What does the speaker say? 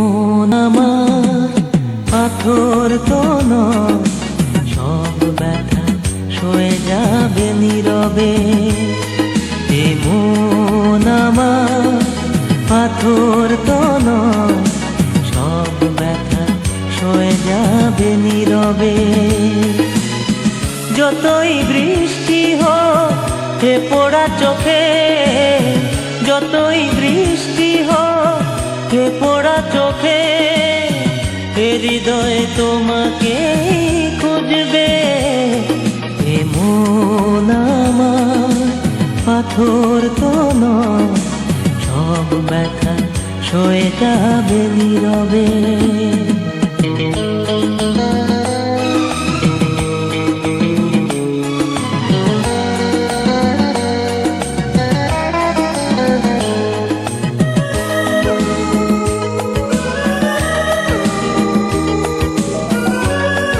এমন পাথর তো সব ব্যথা সয়ে যাবে নীরবে। এমন পাথর তো সব ব্যথা সয়ে যাবে নীরবে। যতই বৃষ্টি হোক, হে পোড়া চোখে, যতই বৃষ্টি হোক হে পড়া চোখে হৃদয় তোমাকে খুঁজবে। মন আমার পাথর তো নয়, সব ব্যথা সয়ে যাবে নীরবে।